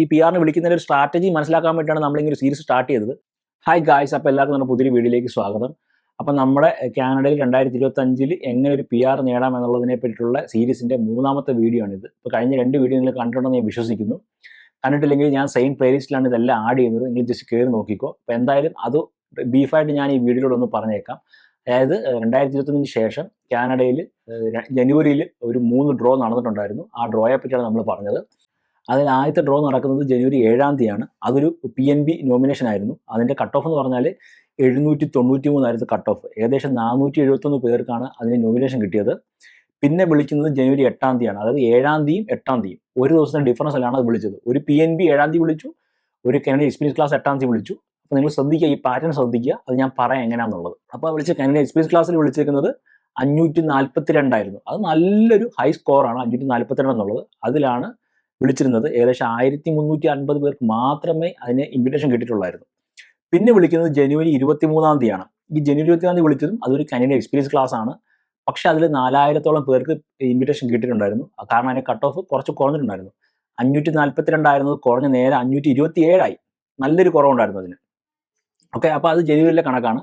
ഈ പി ആറിന് വിളിക്കുന്നതിന്റെ ഒരു സ്ട്രാറ്റജി മനസ്സിലാക്കാൻ വേണ്ടിയിട്ടാണ് നമ്മളിങ്ങനെ ഒരു സീരീസ് സ്റ്റാർട്ട് ചെയ്തത്. ഹായ് ഗായ്സ് അപ്പോൾ എല്ലാവർക്കും നമ്മുടെ പുതിയ വീഡിയോയിലേക്ക് സ്വാഗതം. അപ്പം നമ്മുടെ കാനഡയിൽ രണ്ടായിരത്തി ഇരുപത്തി അഞ്ചിൽ എങ്ങനെ ഒരു പി ആർ നേടാം എന്നുള്ളതിനെ പറ്റിയിട്ടുള്ള സീരീസിന്റെ മൂന്നാമത്തെ വീഡിയോ ആണിത്. ഇപ്പോൾ കഴിഞ്ഞ രണ്ട് വീഡിയോ നിങ്ങൾ കണ്ടിട്ടുണ്ടെന്ന് ഞാൻ വിശ്വസിക്കുന്നു. കണ്ടിട്ടില്ലെങ്കിൽ ഞാൻ സെയിം പ്ലേലിസ്റ്റിലാണ് ഇതെല്ലാം ആഡ് ചെയ്യുന്നത്. നിങ്ങൾ ജസ്റ്റ് കയറി നോക്കിക്കോ. അപ്പോൾ എന്തായാലും അത് ബീഫായിട്ട് ഞാൻ ഈ വീഡിയോയിലൂടെ ഒന്ന് പറഞ്ഞേക്കാം. അതായത് രണ്ടായിരത്തി ഇരുപത്തൊന്നിന് ശേഷം കാനഡയിൽ ജനുവരിയിൽ ഒരു മൂന്ന് ഡ്രോ നടന്നിട്ടുണ്ടായിരുന്നു. ആ ഡ്രോയെ പറ്റിയാണ് നമ്മൾ പറഞ്ഞത്. അതിൽ ആദ്യത്തെ ഡ്രോ നടക്കുന്നത് ജനുവരി ഏഴാം തീയതിയാണ്. അതൊരു പി എൻ ബി നോമിനേഷൻ ആയിരുന്നു. അതിന്റെ കട്ട് ഓഫ് എന്ന് പറഞ്ഞാൽ എഴുന്നൂറ്റി തൊണ്ണൂറ്റി മൂന്നായിരുന്നു കട്ട് ഓഫ് ഏകദേശം നാനൂറ്റി എഴുപത്തൊന്ന് പേർക്കാണ് അതിന് നോമിനേഷൻ കിട്ടിയത്. പിന്നെ വിളിക്കുന്നത് ജനുവരി എട്ടാം തീയതിയാണ്. അതായത് ഏഴാം തീയതിയും എട്ടാം തീയതിയും. ഒരു ദിവസത്തെ ഡിഫറൻസിലാണ് അത് വിളിച്ചത്. ഒരു പി എൻ ബി ഏഴാം തീയതി വിളിച്ചു ഒരു കാനഡ എക്സ്പീരിയൻസ് ക്ലാസ് എട്ടാം തീയതി വിളിച്ചു. അപ്പോൾ നിങ്ങൾ ശ്രദ്ധിക്കുക ഈ പാറ്റേൺ ശ്രദ്ധിക്കുക. അത് ഞാൻ പറയാം എങ്ങനെയാണെന്നുള്ളത് അപ്പോൾ വിളിച്ച കാനഡ എക്സ്പീരിയൻസ് ക്ലാസ്സിൽ വിളിച്ചിരിക്കുന്നത് അഞ്ഞൂറ്റി നാൽപ്പത്തി രണ്ടായിരുന്നു അത് നല്ലൊരു ഹൈ സ്കോറാണ് അഞ്ഞൂറ്റി നാൽപ്പത്തി രണ്ട് എന്നുള്ളത്. അതിലാണ് വിളിച്ചിരുന്നത് ഏകദേശം ആയിരത്തി മുന്നൂറ്റി അൻപത് പേർക്ക് മാത്രമേ അതിന് ഇൻവിറ്റേഷൻ കിട്ടിയിട്ടുള്ളായിരുന്നു. പിന്നെ വിളിക്കുന്നത് ജനുവരി ഇരുപത്തി മൂന്നാം തീയതിയാണ്. ഈ ജനുവരി ഇരുപത്തി തീയതി വിളിച്ചതും അതൊരു കനേഡിയൻ എക്സ്പീരിയൻസ് ക്ലാസ് ആണ്. പക്ഷേ അതിൽ നാലായിരത്തോളം പേർക്ക് ഇൻവിറ്റേഷൻ കിട്ടിയിട്ടുണ്ടായിരുന്നു. കാരണം അതിന്റെ കട്ട് ഓഫ് കുറച്ച് കുറഞ്ഞിട്ടുണ്ടായിരുന്നു. അഞ്ഞൂറ്റി നാൽപ്പത്തി രണ്ടായിരുന്നത് കുറഞ്ഞ നേരെ അഞ്ഞൂറ്റി ഇരുപത്തി ഏഴായി നല്ലൊരു കുറവുണ്ടായിരുന്നു അതിന്. ഓക്കെ അപ്പോൾ അത് ജനുവരിയിലെ കണക്കാണ്.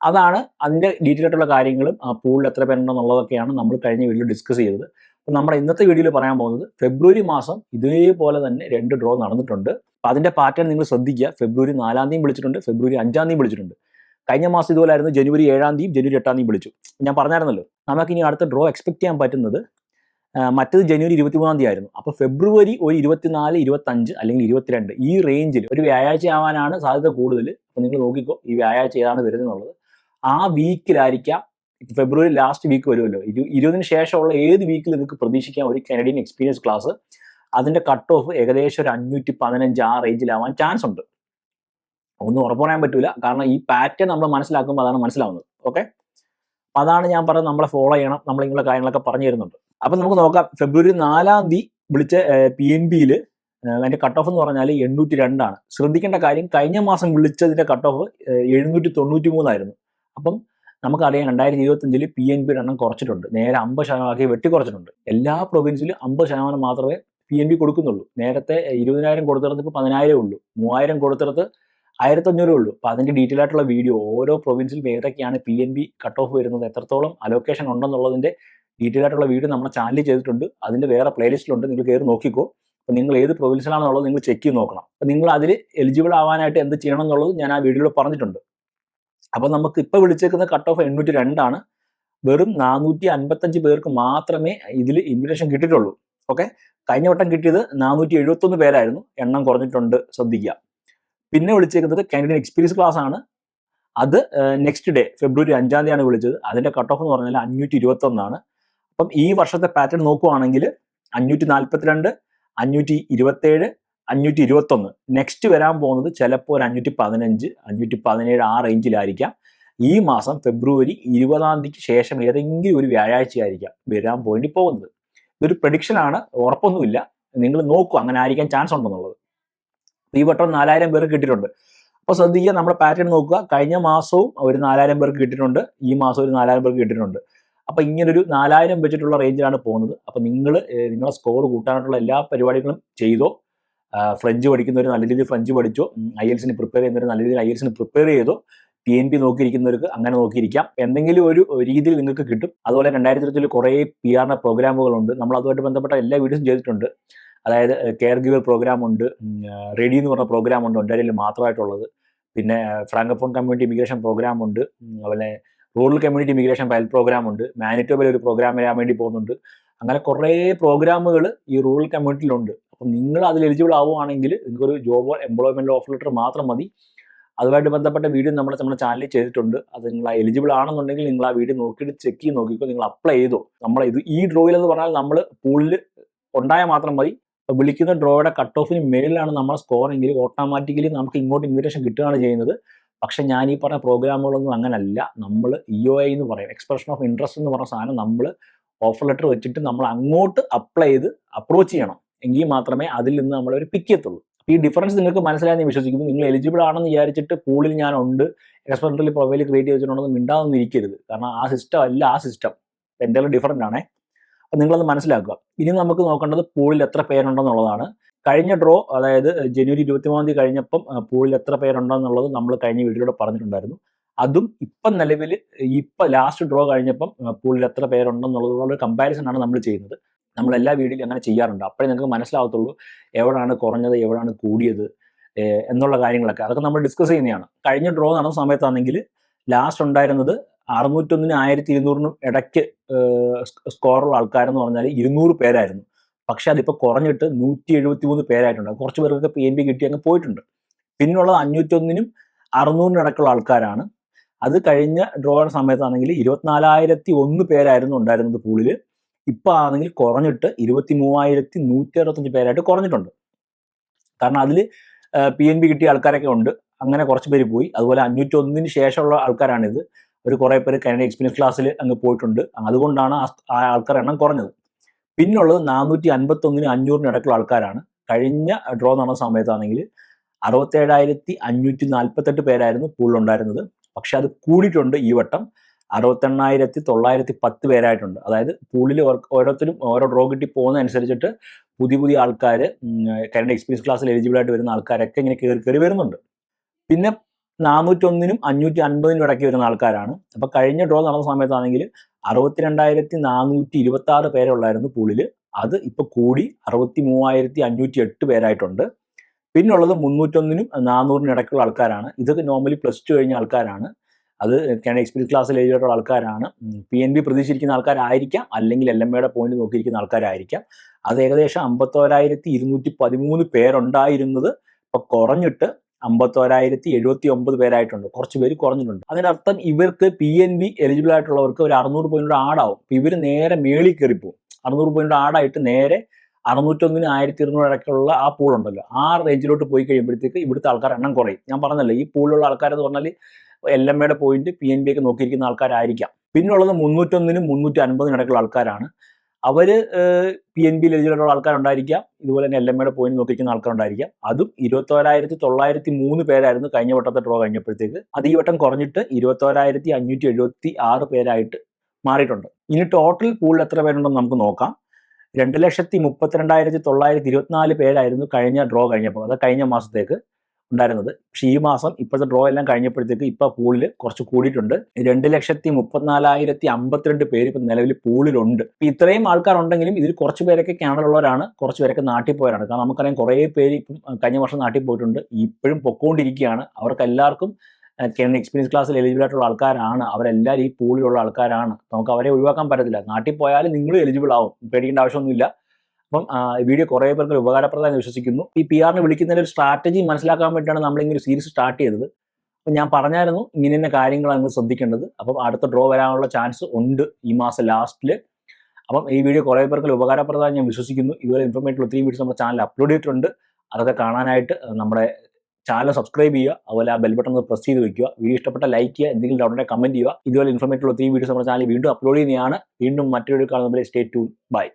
അതാണ് അതിന്റെ ഡീറ്റെയിൽ ആയിട്ടുള്ള കാര്യങ്ങളും ആ പൂളിൽ എത്ര പേരുണ്ടെന്നുള്ളതൊക്കെയാണ് നമ്മൾ കഴിഞ്ഞ വീഡിയോ ഡിസ്കസ് ചെയ്തത്. നമ്മുടെ ഇന്നത്തെ വീഡിയോയിൽ പറയാൻ പോകുന്നത് ഫെബ്രുവരി മാസം ഇതേപോലെ തന്നെ രണ്ട് ഡ്രോ നടന്നിട്ടുണ്ട്. അപ്പം അതിന്റെ പാറ്റേൺ നിങ്ങൾ ശ്രദ്ധിക്കുക. ഫെബ്രുവരി നാലാം തീയതി വിളിച്ചിട്ടുണ്ട്. ഫെബ്രുവരി അഞ്ചാം തീയതി വിളിച്ചിട്ടുണ്ട്. കഴിഞ്ഞ മാസം ഇതുപോലായിരുന്നു. ജനുവരി ഏഴാം തീയതി ജനുവരി എട്ടാം തീയതി വിളിച്ചു. ഞാൻ പറഞ്ഞായിരുന്നല്ലോ നമുക്ക് ഇനി അടുത്ത ഡ്രോ എക്സ്പെക്ട് ചെയ്യാൻ പറ്റുന്നത് മറ്റത് ജനുവരി ഇരുപത്തിമൂന്നാം തീയതി ആയിരുന്നു. അപ്പോൾ ഫെബ്രുവരി ഒരു ഇരുപത്തിനാല് ഇരുപത്തഞ്ച് അല്ലെങ്കിൽ ഇരുപത്തിരണ്ട് ഈ റേഞ്ചിൽ ഒരു വ്യാഴാഴ്ച ആവാനാണ് സാധ്യത കൂടുതൽ അപ്പോൾ നിങ്ങൾ നോക്കിക്കോ ഈ വ്യാഴാഴ്ച ഏതാണ് വരുന്നത് ആ വീക്കിലായിരിക്കാം ഫെബ്രുവരി ലാസ്റ്റ് വീക്ക് വരുമല്ലോ. ഇരു ഇരുപതിന് ശേഷമുള്ള ഏത് വീക്കിൽ നിങ്ങൾക്ക് പ്രതീക്ഷിക്കാം. ഒരു കനഡിയൻ എക്സ്പീരിയൻസ് ക്ലാസ് അതിന്റെ കട്ട് ഓഫ് ഏകദേശം ഒരു അഞ്ഞൂറ്റി പതിനഞ്ച് ആ റേഞ്ചിലാവാൻ ചാൻസ് ഉണ്ട്. ഒന്നും ഉറപ്പ് പറയാൻ പറ്റൂല. കാരണം ഈ പാറ്റേൺ നമ്മൾ മനസ്സിലാക്കുമ്പോൾ അതാണ് മനസ്സിലാവുന്നത്. ഓക്കെ അതാണ് ഞാൻ പറഞ്ഞത് നമ്മളെ ഫോളോ ചെയ്യണം. നമ്മൾ ഇങ്ങനെയുള്ള കാര്യങ്ങളൊക്കെ പറഞ്ഞു തരുന്നുണ്ട്. അപ്പം നമുക്ക് നോക്കാം. ഫെബ്രുവരി നാലാം തീയതി വിളിച്ച പി എൻ ബിയിൽ അതിന്റെ കട്ട് ഓഫ് എന്ന് പറഞ്ഞാൽ എണ്ണൂറ്റി രണ്ടാണ് ശ്രദ്ധിക്കേണ്ട കാര്യം കഴിഞ്ഞ മാസം വിളിച്ചതിന്റെ കട്ട് ഓഫ് എഴുന്നൂറ്റി തൊണ്ണൂറ്റി മൂന്നായിരുന്നു അപ്പം നമുക്കറിയാം രണ്ടായിരത്തി ഇരുപത്തഞ്ചിൽ പി എൻ ബിയുടെ എണ്ണം കുറച്ചിട്ടുണ്ട്. നേരെ അമ്പത് ശതമാനമാക്കി വെട്ടിക്കുറച്ചിട്ടുണ്ട് എല്ലാ പ്രൊവിൻസിലും അമ്പത് ശതമാനം മാത്രമേ പി എൻ ബി കൊടുക്കുന്നുള്ളൂ. നേരത്തെ ഇരുപതിനായിരം കൊടുത്തിടത്ത് ഇപ്പോൾ പതിനായിരം ഉള്ളൂ. മൂവായിരം കൊടുത്തിടത്ത് ആയിരത്തഞ്ഞൂറേ ഉള്ളൂ. അപ്പോൾ അതിന്റെ ഡീറ്റെയിൽ ആയിട്ടുള്ള വീഡിയോ ഓരോ പ്രൊവിൻസിലും ഏതൊക്കെയാണ് P N P cut off വരുന്നത് എത്രത്തോളം അലോക്കേഷൻ ഉണ്ടെന്നുള്ളതിന്റെ ഡീറ്റെയിൽ ആയിട്ടുള്ള വീഡിയോ നമ്മുടെ ചാനലിൽ ചെയ്തിട്ടുണ്ട്. അതിന്റെ വേറെ പ്ലേലിസ്റ്റിലുണ്ട് നിങ്ങൾ കയറി നോക്കിക്കോ. അപ്പോൾ നിങ്ങൾ ഏത് പ്രൊവിൻസിലാണെന്നുള്ളത് നിങ്ങൾ ചെക്ക് ചെയ്ത് നോക്കണം. അപ്പോൾ നിങ്ങൾ അതിൽ എലിജിബിൾ ആവാനായിട്ട് എന്ത് ചെയ്യണം എന്നുള്ളത് ഞാൻ ആ വീഡിയോയിൽ പറഞ്ഞിട്ടുണ്ട്. അപ്പോൾ നമുക്ക് ഇപ്പോൾ വിളിച്ചേക്കുന്ന കട്ട് ഓഫ് എണ്ണൂറ്റി രണ്ടാണ് വെറും നാനൂറ്റി അൻപത്തഞ്ച് പേർക്ക് മാത്രമേ ഇതിൽ ഇൻവിറ്റേഷൻ കിട്ടിയിട്ടുള്ളൂ. ഓക്കെ കഴിഞ്ഞ വട്ടം കിട്ടിയത് നാനൂറ്റി എഴുപത്തൊന്ന് പേരായിരുന്നു. എണ്ണം കുറഞ്ഞിട്ടുണ്ട്. ശ്രദ്ധിക്കുക. പിന്നെ വിളിച്ചേക്കുന്നത് കാൻഡിഡേറ്റ് എക്സ്പീരിയൻസ് ക്ലാസ് ആണ്. അത് നെക്സ്റ്റ് ഡേ ഫെബ്രുവരി അഞ്ചാം തീയതിയാണ് വിളിച്ചത്. അതിന്റെ കട്ട് ഓഫ് എന്ന് പറഞ്ഞാൽ അഞ്ഞൂറ്റി ഇരുപത്തൊന്നാണ് അപ്പം ഈ വർഷത്തെ പാറ്റേൺ നോക്കുവാണെങ്കിൽ അഞ്ഞൂറ്റി നാൽപ്പത്തിരണ്ട് അഞ്ഞൂറ്റി ഇരുപത്തേഴ് അഞ്ഞൂറ്റി ഇരുപത്തൊന്ന് നെക്സ്റ്റ് വരാൻ പോകുന്നത് ചിലപ്പോൾ ഒരു അഞ്ഞൂറ്റി പതിനഞ്ച് അഞ്ഞൂറ്റി പതിനേഴ് ആ റേഞ്ചിലായിരിക്കാം ഈ മാസം ഫെബ്രുവരി ഇരുപതാം തീയതിക്ക് ശേഷം ഏതെങ്കിലും ഒരു വ്യാഴാഴ്ചയായിരിക്കാം വരാൻ പോയിന്റ് പോകുന്നത്. ഇതൊരു പ്രഡിക്ഷൻ ആണ് ഉറപ്പൊന്നുമില്ല. നിങ്ങൾ നോക്കൂ അങ്ങനെ ആയിരിക്കാൻ ചാൻസ് ഉണ്ടെന്നുള്ളത്. ഈ വട്ടം നാലായിരം പേർക്ക് കിട്ടിയിട്ടുണ്ട്. അപ്പോൾ ശ്രദ്ധിക്കുക നമ്മുടെ പാറ്റേൺ നോക്കുക. കഴിഞ്ഞ മാസവും ഒരു നാലായിരം പേർക്ക് കിട്ടിയിട്ടുണ്ട്. ഈ മാസം ഒരു നാലായിരം പേർക്ക് കിട്ടിയിട്ടുണ്ട്. അപ്പോൾ ഇങ്ങനൊരു നാലായിരം വെച്ചിട്ടുള്ള റേഞ്ചിലാണ് പോകുന്നത്. അപ്പോൾ നിങ്ങൾ നിങ്ങളെ സ്കോർ കൂട്ടാനായിട്ടുള്ള എല്ലാ പരിപാടികളും ചെയ്തോ ഫ്രഞ്ച് പഠിക്കുന്നവർ നല്ല രീതിയിൽ ഫ്രഞ്ച് പഠിച്ചു. ഐ എൽസിന് പ്രിപ്പയർ ചെയ്യുന്നവർ നല്ല രീതിയിൽ ഐ എൽസിന് പ്രിപ്പയർ ചെയ്തു. പി എൻ പി നോക്കിയിരിക്കുന്നവർക്ക് അങ്ങനെ നോക്കിയിരിക്കാം. എന്തെങ്കിലും ഒരു രീതിയിൽ നിങ്ങൾക്ക് കിട്ടും. അതുപോലെ രണ്ടായിരത്തി ഇരുപത്തിൽ കുറേ പി ആറിന്റെ പ്രോഗ്രാമുകളുണ്ട്. നമ്മൾ അതുമായിട്ട് ബന്ധപ്പെട്ട എല്ലാ വീഡിയോസും ചെയ്തിട്ടുണ്ട്. അതായത് കെയർ ഗിവർ പ്രോഗ്രാം ഉണ്ട്. റെഡി എന്ന് പറഞ്ഞ പ്രോഗ്രാം ഉണ്ട് ഒന്റാരിയിൽ മാത്രമായിട്ടുള്ളത്. പിന്നെ ഫ്രാങ്കഫോൺ കമ്മ്യൂണിറ്റി ഇമിഗ്രേഷൻ പ്രോഗ്രാം ഉണ്ട്. അതുപോലെ rural community immigration pilot program ഉണ്ട്. മാനിറ്റോബിൽ ഒരു പ്രോഗ്രാം വരാൻ വേണ്ടി പോകുന്നുണ്ട്. അങ്ങനെ കുറേ പ്രോഗ്രാമുകൾ ഈ റൂറൽ കമ്മ്യൂണിറ്റിയിലുണ്ട് അപ്പം നിങ്ങൾ അതിൽ എലിജിബിൾ ആവുകയാണെങ്കിൽ നിങ്ങൾക്കൊരു ജോബ് എംപ്ലോയ്മെന്റ് ഓഫർ ലെറ്റർ മാത്രം മതി. അതുമായിട്ട് ബന്ധപ്പെട്ട വീഡിയോ നമ്മുടെ നമ്മുടെ ചാനലിൽ ചെയ്തിട്ടുണ്ട്. അത് നിങ്ങൾ എലിജിബിൾ ആണെന്നുണ്ടെങ്കിൽ നിങ്ങൾ ആ വീഡിയോ നോക്കിയിട്ട് ചെക്ക് ചെയ്ത് നോക്കിക്കോ. നിങ്ങൾ അപ്ലൈ ചെയ്തോ. നമ്മൾ ഇത് ഈ ഡ്രോയിൽ എന്ന് പറഞ്ഞാൽ നമ്മൾ പൂളിൽ ഉണ്ടായാൽ മാത്രം മതി. വിളിക്കുന്ന ഡ്രോയുടെ കട്ട് ഓഫിന് മേളിലാണ് നമ്മുടെ സ്കോർ എങ്കിൽ ഓട്ടോമാറ്റിക്കലി നമുക്ക് ഇങ്ങോട്ട് ഇൻവിറ്റേഷൻ കിട്ടുകയാണ് ചെയ്യുന്നത്. പക്ഷെ ഞാൻ ഈ പറഞ്ഞ പ്രോഗ്രാമുകളൊന്നും അങ്ങനല്ല. നമ്മൾ ഇ ഒ ഐ എന്ന് പറയും. എക്സ്പ്രഷൻ ഓഫ് ഇൻട്രസ്റ്റ് എന്ന് പറഞ്ഞ സാധനം നമ്മൾ ഓഫർ ലെറ്റർ വെച്ചിട്ട് നമ്മൾ അങ്ങോട്ട് അപ്ലൈ ചെയ്ത് അപ്രോച്ച് ചെയ്യണം. എങ്കിൽ മാത്രമേ അതിൽ നിന്ന് നമ്മൾ ഒരു പിക്ക് എത്തുള്ളൂ. ഈ ഡിഫറൻസ് നിങ്ങൾക്ക് മനസ്സിലായെന്ന് വിശ്വസിക്കുന്നു. നിങ്ങൾ എലിജിബിൾ ആണെന്ന് വിചാരിച്ചിട്ട് പൂളിൽ ഞാൻ ഉണ്ട് എക്സ്പെർട്ടിൽ പ്രൊഫൈൽ ക്രിയേറ്റ് ചെയ്തിട്ടുണ്ടെന്ന് മിണ്ടാതൊന്നും ഇരിക്കരുത്. കാരണം ആ സിസ്റ്റം അല്ല ആ സിസ്റ്റം എന്തെങ്കിലും ഡിഫറന്റ് ആണേ. അപ്പം നിങ്ങളത് മനസ്സിലാക്കുക. ഇനി നമുക്ക് നോക്കേണ്ടത് പൂളിൽ എത്ര പേരുണ്ടെന്നുള്ളതാണ്. കഴിഞ്ഞ ഡ്രോ അതായത് ജനുവരി ഇരുപത്തിമൂന്നാം തീയതി കഴിഞ്ഞപ്പം പൂളിൽ എത്ര പേരുണ്ടെന്നുള്ളത് നമ്മൾ കഴിഞ്ഞ വീഡിയോയിലൂടെ പറഞ്ഞിട്ടുണ്ടായിരുന്നു. അതും ഇപ്പം നിലവിൽ ഇപ്പം ലാസ്റ്റ് ഡ്രോ കഴിഞ്ഞപ്പം പൂളിൽ എത്ര പേരുണ്ടെന്നുള്ളതുള്ള കമ്പാരിസൺ ആണ് നമ്മൾ ചെയ്യുന്നത്. നമ്മൾ എല്ലാ അങ്ങനെ ചെയ്യാറുണ്ട്. അപ്പോഴേ നിങ്ങൾക്ക് മനസ്സിലാവത്തുള്ളൂ എവിടാണ് കുറഞ്ഞത് എവിടാണ് കൂടിയത് എന്നുള്ള കാര്യങ്ങളൊക്കെ. അതൊക്കെ നമ്മൾ ഡിസ്കസ് ചെയ്യുന്നതാണ്. കഴിഞ്ഞ ഡ്രോ നടന്ന സമയത്താണെങ്കിൽ ലാസ്റ്റ് ഉണ്ടായിരുന്നത് അറുന്നൂറ്റൊന്നിനും ആയിരത്തി ഇരുന്നൂറിനും ഇടയ്ക്ക് സ്കോറുള്ള ആൾക്കാരെന്ന് പറഞ്ഞാൽ ഇരുന്നൂറ് പേരായിരുന്നു. പക്ഷെ അതിപ്പോൾ കുറഞ്ഞിട്ട് നൂറ്റി എഴുപത്തി മൂന്ന് പേരായിട്ടുണ്ട് കുറച്ച് പേർക്കൊക്കെ പി എൻ ബി കിട്ടി അങ്ങ് പോയിട്ടുണ്ട്. പിന്നുള്ളത് അഞ്ഞൂറ്റൊന്നിനും അറുന്നൂറിനും ഇടയ്ക്കുള്ള ആൾക്കാരാണ്. അത് കഴിഞ്ഞ ഡ്രോയുടെ സമയത്താണെങ്കിൽ ഇരുപത്തിനാലായിരത്തി ഒന്ന് പേരായിരുന്നു ഉണ്ടായിരുന്നത് പൂളിൽ ഇപ്പൊ ആണെങ്കിൽ കുറഞ്ഞിട്ട് ഇരുപത്തി മൂവായിരത്തി നൂറ്റി അറുപത്തഞ്ച് പേരായിട്ട് കുറഞ്ഞിട്ടുണ്ട്. കാരണം അതിൽ പി എൻ ബി കിട്ടിയ ആൾക്കാരൊക്കെ ഉണ്ട്. അങ്ങനെ കുറച്ച് പേര് പോയി. അതുപോലെ അഞ്ഞൂറ്റി ഒന്നിന് ശേഷമുള്ള ആൾക്കാരാണിത്. ഒരു കുറേ പേര് കാനഡ എക്സ്പീരിയൻസ് ക്ലാസ്സിൽ അങ്ങ് പോയിട്ടുണ്ട്. അതുകൊണ്ടാണ് ആ- ആ ആൾക്കാർ എണ്ണം കുറഞ്ഞത്. പിന്നുള്ളത് നാനൂറ്റി അൻപത്തി ഒന്നിന് അഞ്ഞൂറിന് ഇടയ്ക്കുള്ള ആൾക്കാരാണ്. കഴിഞ്ഞ ഡ്രോ നടന്ന സമയത്താണെങ്കിൽ അറുപത്തേഴായിരത്തി അഞ്ഞൂറ്റി നാൽപ്പത്തെട്ട് പേരായിരുന്നു പൂളിലുണ്ടായിരുന്നത് പക്ഷെ അത് കൂടിയിട്ടുണ്ട് ഈ വട്ടം. അറുപത്തെണ്ണായിരത്തി തൊള്ളായിരത്തി പത്ത് പേരായിട്ടുണ്ട്. അതായത് പൂളിൽ ഓരോരുത്തരും ഓരോ ഡ്രോ കിട്ടി പോകുന്നതനുസരിച്ചിട്ട് പുതിയ പുതിയ ആൾക്കാർ കരണ്ട് എക്സ്പീരിയൻസ് ക്ലാസ്സിൽ എലിജിബിൾ ആയിട്ട് വരുന്ന ആൾക്കാരൊക്കെ ഇങ്ങനെ കയറി കയറി വരുന്നുണ്ട്. പിന്നെ നാനൂറ്റൊന്നിനും അഞ്ഞൂറ്റി അൻപതിനും ഇടയ്ക്ക് വരുന്ന ആൾക്കാരാണ്. അപ്പോൾ കഴിഞ്ഞ ഡ്രോ നടന്ന സമയത്താണെങ്കിൽ അറുപത്തിരണ്ടായിരത്തി നാനൂറ്റി ഇരുപത്തി ആറ് പേരുള്ളായിരുന്നു പൂളിൽ അത് ഇപ്പോൾ കൂടി അറുപത്തി മൂവായിരത്തി അഞ്ഞൂറ്റി എട്ട് പേരായിട്ടുണ്ട്. പിന്നുള്ളത് മുന്നൂറ്റൊന്നിനും നാനൂറിനും ഇടയ്ക്കുള്ള ആൾക്കാരാണ്. ഇതൊക്കെ നോർമലി പ്ലസ് ടു കഴിഞ്ഞ ആൾക്കാരാണ്. അത് കാനഡ എക്സ്പീരിയൻസ് ക്ലാസ്സിൽ എഴുതിയിട്ടുള്ള ആൾക്കാരാണ്. പി എൻ ബി പ്രതീക്ഷിച്ചിരിക്കുന്ന ആൾക്കാരായിരിക്കാം. അല്ലെങ്കിൽ എൽ എം എയുടെ പോയിന്റ് നോക്കിയിരിക്കുന്ന ആൾക്കാരായിരിക്കാം. അത് ഏകദേശം അമ്പത്തോരായിരത്തി ഇരുന്നൂറ്റി പതിമൂന്ന് പേരുണ്ടായിരുന്നത് ഇപ്പൊ കുറഞ്ഞിട്ട് അമ്പത്തോരായിരത്തി എഴുപത്തി ഒമ്പത് പേരായിട്ടുണ്ട്. കുറച്ച് പേര് കുറഞ്ഞിട്ടുണ്ട്. അതിനർത്ഥം ഇവർക്ക് പി എൻ ബി എലിജിബിൾ ആയിട്ടുള്ളവർക്ക് ഒരു അറുന്നൂറ് പോയിന്റ് ആടാവും ഇവർ നേരെ മേളിൽ കയറിപ്പോവും. അറുന്നൂറ് പോയിന്റ് ആടായിട്ട് നേരെ അറുന്നൂറ്റൊന്നിന് ആയിരത്തി ഇരുന്നൂറ് ഇടയ്ക്കുള്ള ആ പൂളുണ്ടല്ലോ ആ റേഞ്ചിലോട്ട് പോയി കഴിയുമ്പോഴത്തേക്ക് ഇവിടുത്തെ ആൾക്കാർ എണ്ണം കുറയും. ഞാൻ പറഞ്ഞല്ലോ ഈ പൂളിലുള്ള ആൾക്കാരെന്ന് പറഞ്ഞാൽ എൽ എം എയുടെ പോയിന്റ് പി എൻ ബി ഒക്കെ നോക്കിയിരിക്കുന്ന ആൾക്കാരായിരിക്കാം. പിന്നുള്ളത് മുന്നൂറ്റൊന്നിനും മുന്നൂറ്റി അൻപതിനും ഇടയ്ക്കുള്ള ആൾക്കാരാണ്. അവർ പി എൻ ബിയിൽ എലിജിബിളുള്ള ആൾക്കാരുണ്ടായിരിക്കാം. ഇതുപോലെ തന്നെ എൽ എം എയുടെ പോയിന്റ് നോക്കിയിരിക്കുന്ന ആൾക്കാരുണ്ടായിരിക്കാം. അതും ഇരുപത്തോരായിരത്തി തൊള്ളായിരത്തി മൂന്ന് പേരായിരുന്നു കഴിഞ്ഞ വട്ടത്തെ ഡ്രോ കഴിഞ്ഞപ്പോഴത്തേക്ക്. അത് ഈ വട്ടം കുറഞ്ഞിട്ട് ഇരുപത്തോരായിരത്തി അഞ്ഞൂറ്റി എഴുപത്തി ആറ് പേരായിട്ട് മാറിയിട്ടുണ്ട്. ഇനി ടോട്ടൽ പൂളിൽ എത്ര പേരുണ്ടെന്ന് നമുക്ക് നോക്കാം. രണ്ട് ലക്ഷത്തി മുപ്പത്തിരണ്ടായിരത്തി തൊള്ളായിരത്തി ഇരുപത്തിനാല് പേരായിരുന്നു കഴിഞ്ഞ ഡ്രോ കഴിഞ്ഞപ്പോൾ അത് കഴിഞ്ഞ മാസത്തേക്ക്. ഉണ്ടായിരുന്നത്. പക്ഷേ ഈ മാസം ഇപ്പോഴത്തെ ഡ്രോ എല്ലാം കഴിഞ്ഞപ്പോഴത്തേക്ക് ഇപ്പോൾ പൂളിൽ കുറച്ച് കൂടിയിട്ടുണ്ട്. രണ്ട് ലക്ഷത്തി മുപ്പത്തിനാലായിരത്തി അമ്പത്തിരണ്ട് പേര് ഇപ്പം നിലവിൽ പൂളിലുണ്ട് ഇത്രയും ആൾക്കാരുണ്ടെങ്കിലും ഇതിൽ കുറച്ച് പേരൊക്കെ കാനഡയിലുള്ളവരാണ് കുറച്ച് പേരൊക്കെ നാട്ടിൽ പോയവരാണ്. കാരണം നമുക്കറിയാം കുറേ പേര് ഇപ്പം കഴിഞ്ഞ വർഷം നാട്ടിൽ പോയിട്ടുണ്ട്. ഇപ്പോഴും പൊക്കോണ്ടിരിക്കുകയാണ്. അവർക്ക് എല്ലാവർക്കും കേരള എക്സ്പീരിയൻസ് ക്ലാസ്സിൽ എലിജിബിൾ ആയിട്ടുള്ള ആൾക്കാരാണ്. അവരെല്ലാവരും ഈ പൂളിലുള്ള ആൾക്കാരാണ്. നമുക്ക് അവരെ ഒഴിവാക്കാൻ പറ്റത്തില്ല. നാട്ടിൽ പോയാലും നിങ്ങളും എലിജിബിൾ ആവും. പേടിക്കേണ്ട ആവശ്യമൊന്നുമില്ല. അപ്പം വീഡിയോ കുറേ പേർക്ക് ഉപകാരപ്രദമായി വിശ്വസിക്കുന്നു. ഈ പി ആറിന് വിളിക്കുന്നതിന്റെ ഒരു സ്ട്രാറ്റജി മനസ്സിലാക്കാൻ വേണ്ടിയിട്ടാണ് നമ്മൾ ഇങ്ങനെ സീരീസ് സ്റ്റാർട്ട് ചെയ്തത്. അപ്പം ഞാൻ പറഞ്ഞായിരുന്നു ഇങ്ങനെ ഇന്ന കാര്യങ്ങളാണ് നിങ്ങൾ ശ്രദ്ധിക്കേണ്ടത്. അപ്പം അടുത്ത ഡ്രോ വരാനുള്ള ചാൻസ് ഉണ്ട് ഈ മാസം ലാസ്റ്റിൽ അപ്പം ഈ വീഡിയോ കുറേ പേർക്ക് ഉപകാരപ്രദമായി ഞാൻ വിശ്വസിക്കുന്നു. ഇതുപോലെ ഇൻഫർമേറ്റീവ് ഒത്തിരി വീഡിയോസ് നമ്മുടെ ചാനൽ അപ്ലോഡ് ചെയ്തിട്ടുണ്ട്. അതൊക്കെ കാണാനായിട്ട് നമ്മുടെ ചാനൽ സബ്സ്ക്രൈബ് ചെയ്യുക. അതുപോലെ ആ ബെൽ ബട്ടൺ ഒന്ന് പ്രസ് ചെയ്ത് വെക്കുക. വീഡിയോ ഇഷ്ടപ്പെട്ട ലൈക്ക് ചെയ്യുക. എന്തെങ്കിലും ഡൗട്ടിനെ കമന്റ് ചെയ്യുക. ഇതുപോലെ ഇൻഫർമേറ്റീവ് ഒത്തിരി വീഡിയോസ് നമ്മുടെ ചാനൽ വീണ്ടും അപ്ലോഡ് ചെയ്യുന്നതാണ്. വീണ്ടും മറ്റൊരു കാണുമ്പോൾ സ്റ്റേ ടു ബൈ